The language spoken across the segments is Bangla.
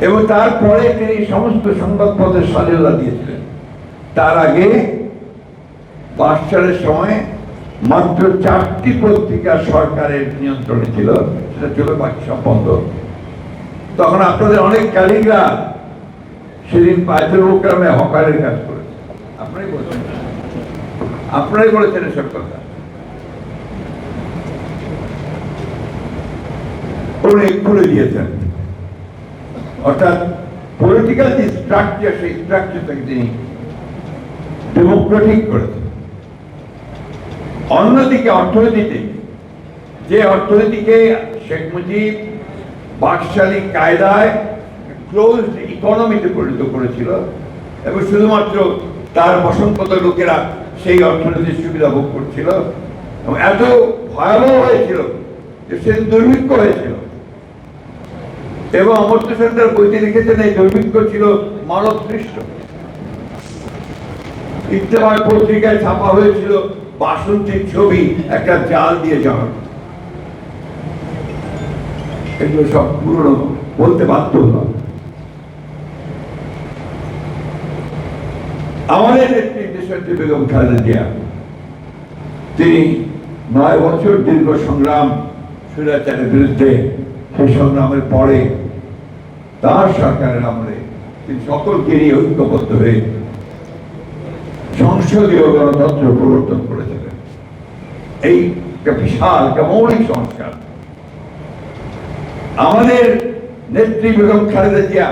এবং তারপরে তিনি সমস্ত সংবাদপত্রের স্বাধীনতা দিয়েছিলেন। তার আগে বাসচারের সময় মাত্র চারটি পত্রিকা সরকারের নিয়ন্ত্রণে ছিল, সেটা ছিল বাকি সব বন্ধ। তখন আপনাদের অনেক কালিগরা সেদিন পাঁচের গ্রামে হকারের কাজ করেছে। আপনারাই বলছেন। আপনারাই বলেছেন এসব কথা। উনি খুলে দিয়েছেন। অর্থাৎ পলিটিক্যাল যে স্ট্রাকচার সেই স্ট্রাকচারটাকে তিনি ডেমোক্রেটিক করেছেন। অন্যদিকে অর্থনীতিতে, যে অর্থনীতিকে শেখ মুজিব বাকশালী কায়দায় ইকোনমিতে পরিণত করেছিল এবং শুধুমাত্র তার বসন্তত লোকেরা সেই অর্থনীতির সুবিধা ভোগ করছিল এবং এত ভয়াবহ হয়েছিল যে সে দুর্ভিক্ষ হয়েছিল। এবং অমর্ত্য সেন্টার বইতে লিখেছেন, এই দুর্ভিক্ষ ছিল মানব সৃষ্ট ইত্তেফাক পত্রিকায় ছাপা হয়েছিল বাসন্তীর ছবি, একটা জাল দিয়ে জড়ানো এগুলো সব পুরনো, বলতে বাধ্য হলাম। আমাদের নেত্রী দেশনেত্রী বেগম খালেদা জিয়া, তিনি নয় বছর দীর্ঘ সংগ্রাম, স্বৈরাচারের বিরুদ্ধে সেই সংগ্রামের পরে, তার সরকারের আমলে তিনি সকলকে নিয়ে ঐক্যবদ্ধ হয়ে সংসদীয় গণতন্ত্র প্রবর্তন করেছিলেন। এই বিশাল, একটা মৌলিক সংস্কার। আমাদের নেত্রী বেগম খালেদা জিয়া,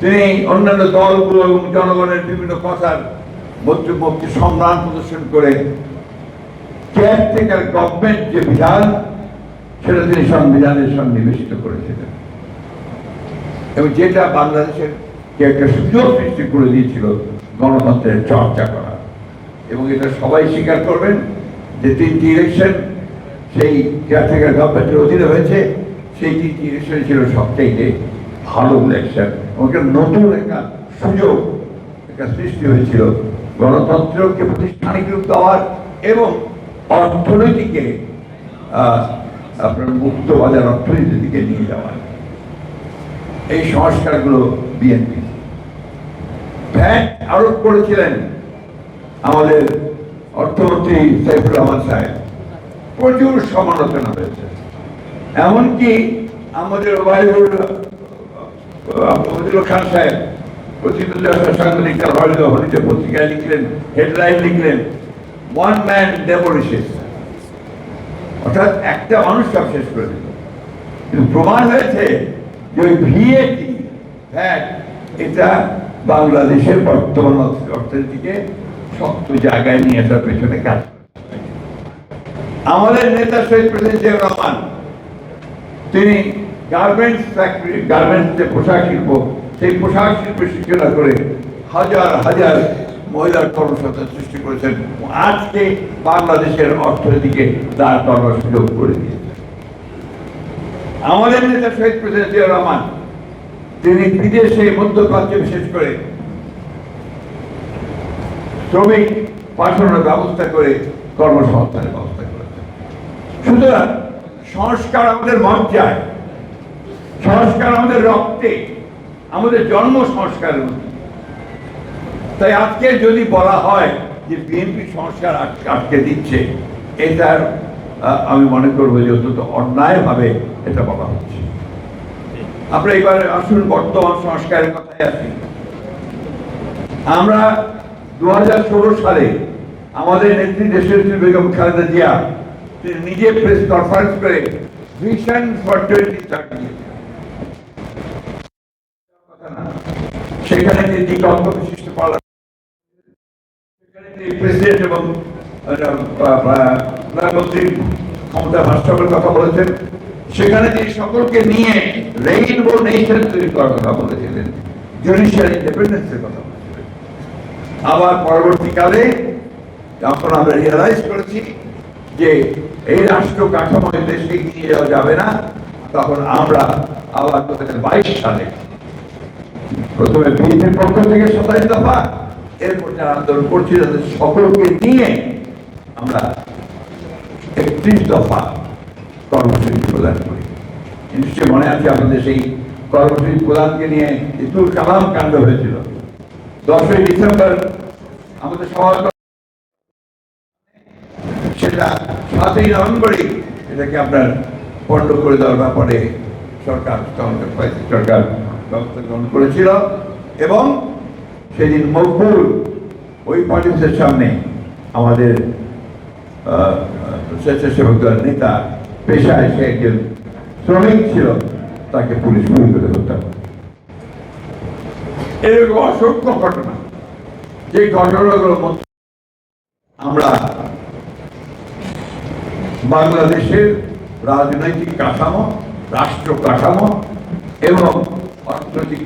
তিনি অন্যান্য দলগুলো এবং জনগণের বিভিন্ন কথার মধ্যে সম্মান প্রদর্শন করে কেয়ারটেকার গভর্নমেন্ট যে বিধান সেটা তিনি সংবিধানের সন্নিবেশিত করেছিলেন। এবং যেটা বাংলাদেশের কে একটা সুযোগ সৃষ্টি করে দিয়েছিল গণতন্ত্রের চর্চা করা। এবং এটা সবাই স্বীকার করবেন যে তিনটি ইলেকশন সেই কেয়ারটেকার গভর্নমেন্টের অধীনে হয়েছে, সেই তিনটি ইলেকশন ছিল সবচেয়ে ভালো ইলেকশন এবং একটা নতুন একটা সুযোগ, একটা সৃষ্টি হয়েছিল গণতন্ত্রকে প্রাতিষ্ঠানিক রূপ দেওয়ার এবং অর্থনীতিকে আপনার মুক্ত বাজার অর্থনীতির দিকে নিয়ে যাওয়ার এই সংস্কারগুলো বিএনপি ভ্যাট আরোপ করেছিলেন আমাদের অর্থমন্ত্রী সাইফুর রহমান সাহেব। প্রচুর সমালোচনা হয়েছে। এমনকি আমাদের ওবায়দুল খান সাহেব প্রতিদ্বন্দ্বী সাংবাদিক পত্রিকায় লিখলেন, হেডলাইন লিখলেন ওয়ান ম্যান ডেমোলিশিস অর্থাৎ একটা মানুষ সব শেষ করে দিল কিন্তু প্রমাণ হয়েছে যে ওই ভিএটি ভ্যাট এটা বাংলাদেশের বর্তমান অর্থনীতিকে শক্ত জায়গায় নিয়ে আসার পেছনে কাজ আমাদের নেতা শহীদ প্রেসিডেন্ট জিয়াউর রহমান, তিনি গার্মেন্টস ফ্যাক্টরি গার্মেন্টস যে পোশাক শিল্প, সেই পোশাক শিল্পের সূচনা করে হাজার হাজার মহিলার কর্মসংস্থান সৃষ্টি করেছেন। আজকে বাংলাদেশের অর্থনীতিকে দাঁড় করার সুযোগ করে দিয়েছেন। আমাদের নেতা শহীদ প্রেসিডেন্ট জিয়াউর রহমান, তিনি বিদেশে মধ্যপ্রাচ্যে বিশেষ করে শ্রমিক পাঠানোর ব্যবস্থা করে কর্মসংস্থানের ব্যবস্থা করেছেন। সুতরাং সংস্কার আমাদের মজ্জায় সংস্কার আমাদের রক্তে, আমাদের জন্ম সংস্কারের মধ্যে। তাই আজকে যদি বলা হয় যে বিএনপি সংস্কার আটকে- দিচ্ছে এটার আমি মনে করব যে অত্যন্ত অন্যায়ভাবে এটা বলা হচ্ছে। আমরা এবার আসুন বর্তমান সংস্কারের কথায় আসি। আমরা দু সালে আমাদের নেত্রী দেশের বেগম খালেদা জিয়া, তিনি নিজে প্রেস কনফারেন্স করে ভিশন ফর টোয়েন্টি থার্টি সেখানে তিনি দিগন্ত বিশিষ্ট পার্লামেন্ট সেখানে তিনি সকলকে নিয়ে রেইনবো নেশন তৈরি করার কথা বলেছিলেন। জুডিশিয়াল ইন্ডিপেন্ডেন্সের কথা বলেছিলেন। আবার পরবর্তীকালে যখন আমরা রিয়ালাইজ করেছি যে এই রাষ্ট্র কাঠামো এই দেশকে এগিয়ে যাওয়া যাবে না, তখন আমরা আবার দু সালে প্রথমে বিএনপির পক্ষ থেকে সাতাশ দফা এরপর যারা আন্দোলন করছি, তাদের সকলকে নিয়ে আমরা একত্রিশ দফা কর্মসূচি প্রদান করি। নিশ্চয় মনে আছে আমাদের সেই কর্মসূচি প্রধানকে নিয়ে ইতুল কালাম কাণ্ড হয়েছিল। দশই ডিসেম্বর আমাদের সমাজ সেটা সাতই নভেম্বরই এটাকে আপনার পণ্ড করে দেওয়ার ব্যাপারে সরকার সরকার ব্যবস্থা গ্রহণ করেছিল এবং সেদিন মকবুল ওই পার্টিসের সামনে আমাদের স্বেচ্ছাসেবক নেতা, পেশায় সে একজন শ্রমিক ছিল, তাকে পুলিশ গুলি করে হত্যা করে। এরকম অসংখ্য ঘটনা। যে ঘটনাগুলোর মধ্যে আমরা বাংলাদেশের রাজনৈতিক কাঠামো, রাষ্ট্র কাঠামো এবং অর্থনৈতিক